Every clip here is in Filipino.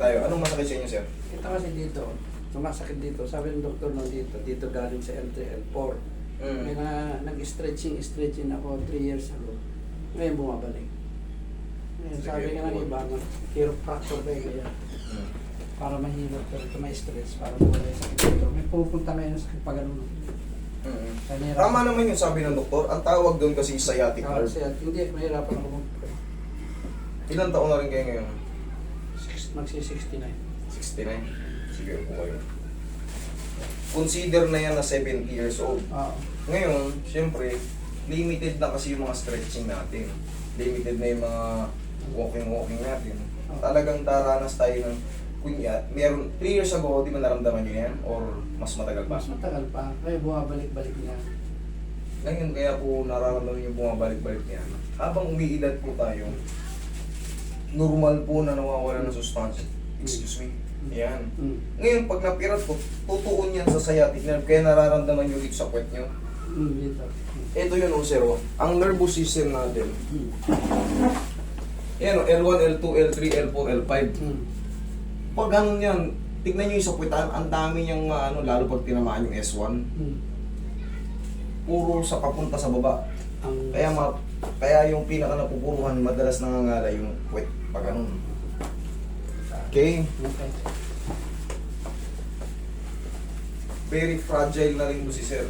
tayo. Anong masakit sa inyo, sir? Ito kasi dito, sumasakit dito. Sabi ng doktor no dito, dito galing sa L3, L4. May na, nag-stretching, stretching ako 3 years ago. Ngayon bumabalik. Ngayon, sabi nga ng iba, chiropractor ba yun kaya? Mm. Para mahilot pero ito may stress, para mawala yung sakit dito. May pupunta ngayon sa sakit pa ganun. Mm. Kanira. Tama naman yung sabi ng doktor. Ang tawag doon kasi sciatic nerve. at hindi, mahirapan ako Ilan taon na rin kayo ngayon? Magsi-69. 69. Sige, po kayo. Consider na yan na 70 years old. Oo. Ngayon, syempre, limited na kasi yung mga stretching natin. Limited na yung mga walking-walking natin. Talagang daranas tayo ng, kunya, meron, 3 years ago, di ba naramdaman nyo yan? Or mas matagal pa? Mas matagal pa. Kaya bumabalik-balik niya. Ngayon, kaya po nararamdaman yung bumabalik-balik niya. Habang umiidad po tayo, normal po na nawawala ng sustansya. Excuse me. Yan. Mm. Ngayon, pag napirat ko, tutuon yan sa sciatic nerve, kaya nararamdaman nyo dito sa puwet nyo. Mm, dito. Ito yun, oh, sir. oh. Ang nervous system natin. Mm. Yan, oh, L1, L2, L3, L4, L5. Mm. Pag ganun yan, tignan nyo yung sa ang dami niyang, ah, ano, lalo pag tinamaan yung S1, Mm. puro sa papunta sa baba. Ang Kaya ma kaya yung pinaka napupuruhan madalas nangangala yung puwet pag ganun. Okay? Very fragile na rin po si sir.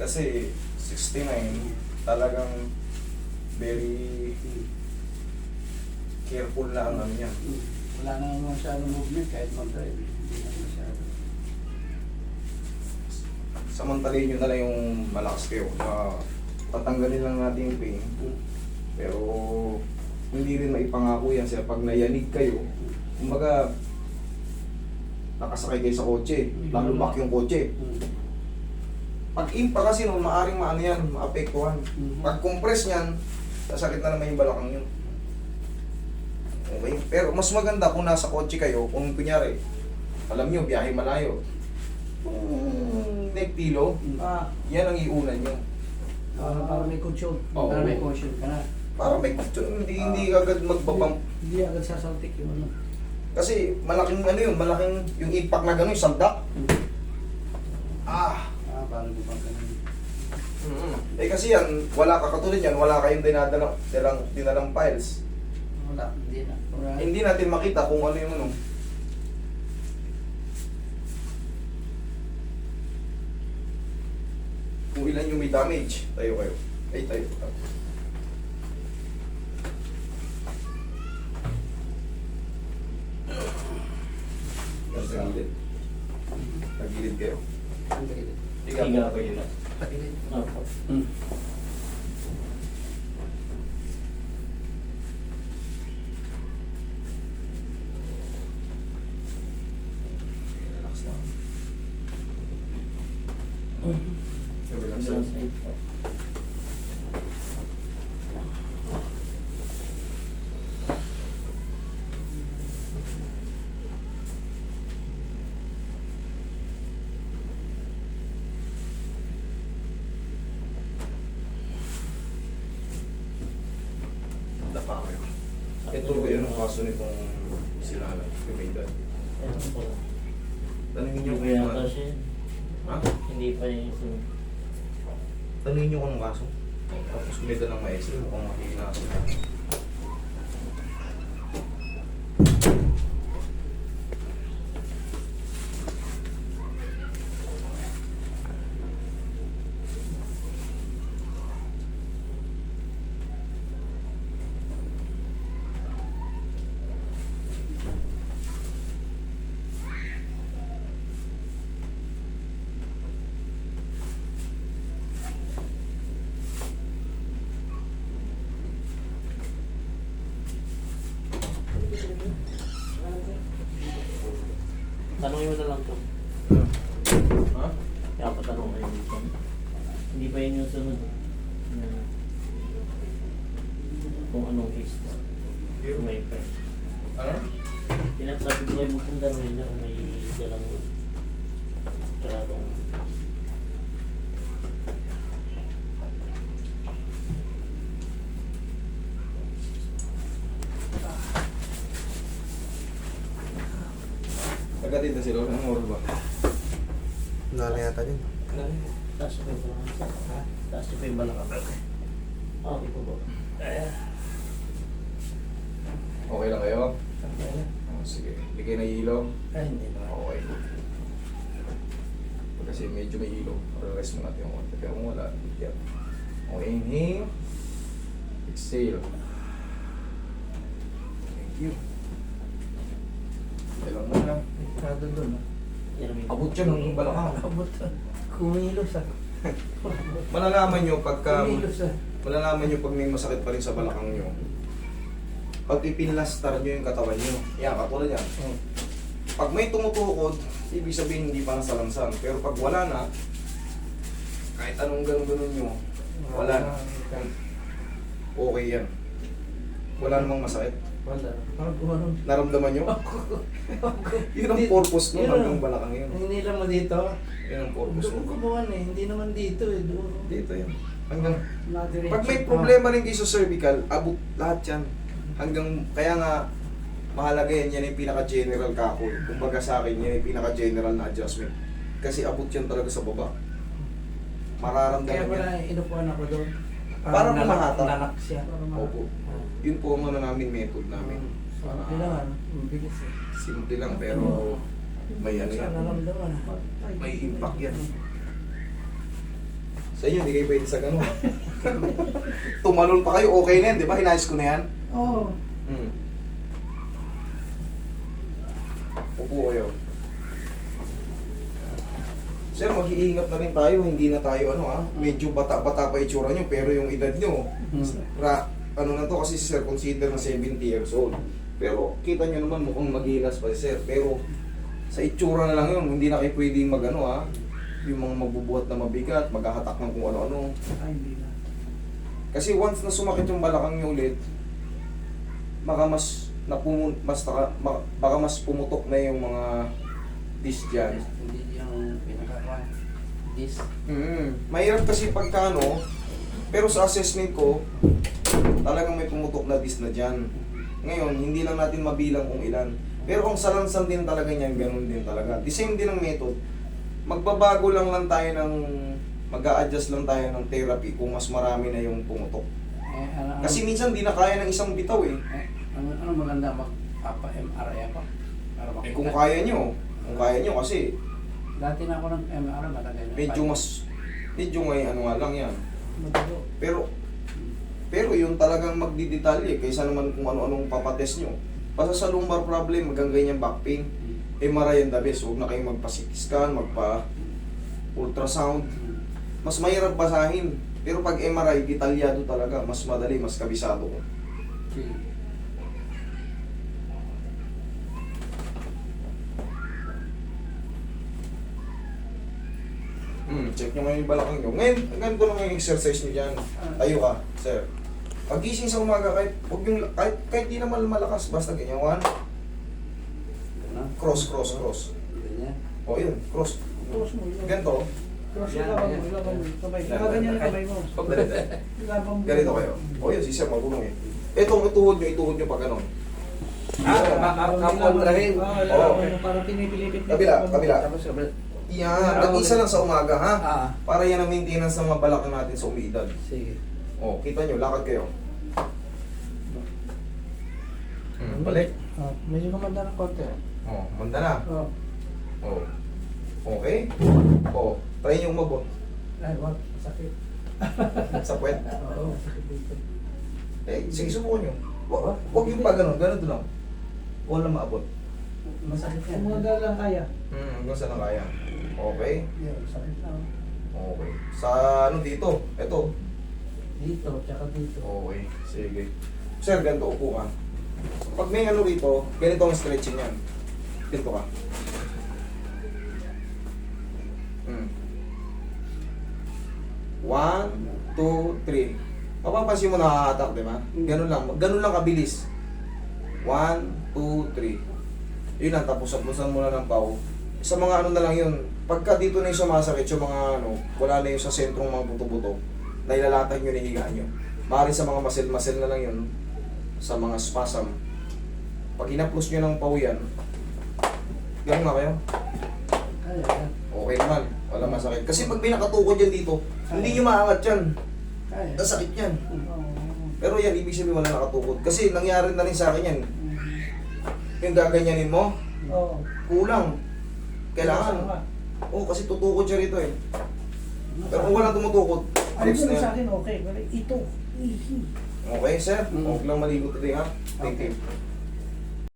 Kasi 69, talagang very careful na ang ano niya. Wala na naman masyadong movement kahit mag-drive. Hindi na masyado. Samantalin nyo na lang yung malakas kayo. Uh, tatanggalin lang natin yung pain. Pero hindi rin maipangako yan sir. Pag nayanig kayo, kumbaga nakasakay kayo sa kotse, lalubak yung kotse. Mm. Pag impa kasi nun, maaring maano yan, maapektuhan. Mhm. Pag compress niyan, sasakit na naman yung balakang yun. Okay? Pero mas maganda kung nasa kotse kayo, kung kunyari, alam nyo, biyahe malayo. Kung neck pillow, Mm. ah, yan ang iunan nyo. Para, para may caution. Oo. Para may caution ka na. Para may hindi, hindi agad magbabang. Hindi, hindi agad sasaltik yung ano. Kasi malaking ano yun, malaking yung impact na gano'n. Mm. Ah! Ah, parang di ba ganun. mm Eh kasi yan, wala ka katulad yan, wala kayong dinadalang, dinalang, dinalang files. Wala, hindi na. Wala. Hindi natin makita kung ano yung ano. Kung ilan yung may damage. Tayo kayo. Ay, tayo. Tagilid. Tagilid kayo. Ang tagilid. Higa po kayo. Tagilid. Opo. Mm. Relax lang. Sabi lang Isang sir. side po. Dapa kayo. Ito ba yun ang kaso nitong sila na yung may edad? Ewan ko. Tanungin niyo kung ano. siya. Ha? Hindi pa yung sin- Tanungin niyo kung kaso. Tapos may dalang maestro kung makikinaso. Tanungin mo na lang to. Ha? Kaya patanong kayo dito. Hindi pa yun yung sunod. Na, kung anong case na. Kung may pa. Ano? Tinasabi ko kayo magpunta rin na kung may dalang Nagkatid na sila. Anong oras ba? Dali yata din. Taas na pa yung balakang. Taas na pa yung balakang. Okay po po. Okay lang kayo? Okay na. Oh, sige. Hindi kayo nahihilo? Ay, hindi na. Okay. Kasi medyo may hilo. Rest mo natin yung konti. Pero kung wala, yan. Okay, inhale. Exhale. Thank you. Kailang mo lang. Kado doon. Abot yan ng balakang. Abot. Kumilos ah. Malalaman nyo pagka... Kumilos ah. Malalaman nyo pag may masakit pa rin sa balakang nyo. Pag ipinlastar nyo yung katawan nyo. Yan, katulad yan. Hmm. Pag may tumutukod, ibig sabihin hindi pa nasalansan. Pero pag wala na, kahit anong ganun-ganun nyo, wala na. Okay yan. Wala namang masakit. Wala. Parang. Naramdaman nyo? Yun ang purpose nun Yun hanggang ang- balakang yun. Hindi lang mo dito. Yun ang purpose Doon nun. kumuhan eh. Hindi naman dito eh. Doon. Dito yun. Hanggang, pag may pa. problema rin kayo sa cervical, abot lahat yan. Hanggang, kaya nga, mahalaga yan, yan yung pinaka-general kako. eh. Kumbaga sa akin, yan yung pinaka-general na adjustment. Kasi abot yan talaga sa baba. Kaya Mararamdaman pala yan. inupuan ako doon. Parang kumahata. Nalak siya. Opo. Yun po ang ano namin, method namin. Para Simple lang ano. Ang bilis eh. simple lang, pero may ano Sa yan. naramdaman ah. May impact yan. Sa inyo, hindi kayo pwede sa ganun. Tumalon pa kayo, okay na yan, di ba? Inayos ko na yan. Oo. Hmm. Upo kayo. Sir, mag-iingat na rin tayo. Hindi na tayo, ano ha, medyo bata-bata pa itsura nyo, pero yung edad nyo, ra, ano na to, kasi si Sir, consider na 70 years old. Pero kita nyo naman, mukhang magilas pa si Sir. Pero sa itsura na lang yun, hindi na kayo pwedeng mag, ano ha, yung mga magbubuhat na mabigat, maghahatak ng kung ano-ano. Ay, hindi na. Kasi once na sumakit yung balakang nyo ulit, baka mas napumun, mas taka, ma- baka mas pumutok na yung mga disc dyan. Hindi yung pinaka This. Mm. Mahirap kasi pagka ano, pero sa assessment ko, talagang may pumutok na disc na dyan. Ngayon, hindi lang natin mabilang kung ilan. Pero kung salansan din talaga niyan, ganun din talaga. The same din ang method. Magbabago lang lang tayo ng, mag adjust lang tayo ng therapy kung mas marami na yung pumutok. Eh, ano, ano, Kasi minsan di na kaya ng isang bitaw eh. eh, ano, ano maganda magpapa-MRI ako? Para Eh kung kaya nyo, kung kaya nyo kasi Dati na ako ng MRI, matagal na. medyo mas, medyo may ano nga lang yan. Madalo. Pero, pero yun talagang magdidetalye kaysa naman kung ano-anong papatest nyo. Basta sa lumbar problem, hanggang ganyan back pain, MRI ang the best. Huwag na kayong magpa-CT scan, magpa-ultrasound. Mas mahirap basahin. Pero pag MRI, detalyado talaga. Mas madali, mas kabisado. Sige. Hmm, check nyo ngayon yung balakang nyo. Ngayon, ganito lang yung exercise nyo dyan. Tayo ka, sir. Pagising sa umaga, kahit, huwag yung, kahit, kahit di naman malakas, basta ganyan. One, cross, cross, cross. Ganyan. O yun, cross. Cross mo yun. Ganito. Cross yung labang yan. mo. Labang mo. Sabay. Yan, Nakaganyan yan. yung kamay mo. Labang mo. Ganito kayo. O yun, si sir, marunong eh. Itong ituhod nyo, ituhod nyo pa ganon. Ah, kakontrahin. Oo. Parang pinipilipit. Kabila, kabila. Tapos sabi, Yan, at isa lang sa umaga, ha? ah, Para yan ang maintenance ng mga balakang natin sa umiidad. sige. O, kita nyo, lakad kayo. Hmm, balik. Ah, medyo kumanda ng konti. O, manda na. Oh. O. Okay? O, try nyo umabot. Ay, wag. Sakit. sa puwet. Oo, sakit dito. Eh, sige, subukan nyo. Huwag huwag yung pa ganun, ganun lang. Huwag lang maabot. Masakit yan. Umaga lang kaya. Hmm, hanggang saan na kaya. Okay? Yeah, sakit na. Okay. Sa ano dito? Ito. Dito, tsaka dito. Okay. Sige. Sir, ganito upo ka. Pag may ano rito, ganito ang stretching yan. Ganito ka. Hmm. One, two, three. Mapapansin mo nakahatak, di ba? Ganun lang. Ganun lang kabilis. One, two, three. Yun lang, tapos sapusan mo na ng pau. Sa mga ano na lang yun, pagka dito na yung sumasakit, yung mga ano, wala na yung sa sentrong mga buto-buto, nailalatan nyo, nihigaan nyo. Maaaring sa mga muscle-muscle na lang yun, sa mga spasm. Pag inaplos nyo ng pau yan, Ganun na kayo? Kaya, kaya. Okay naman. Wala masakit. Kasi pag pinakatukod yan dito, hindi nyo maangat yan. Kaya. Nasakit yan. Pero yan, ibig sabihin wala nakatukod. Kasi nangyari na rin sa akin yan. Yung gaganyanin mo, Oo. kulang. Kailangan. Oo, kasi tutukod siya rito eh. Pero kung walang tumutukod, Ano ayos na sa akin, okay. Pero ito, ihi. Okay, sir. Mm. Huwag lang maligo today, ha? Thank you.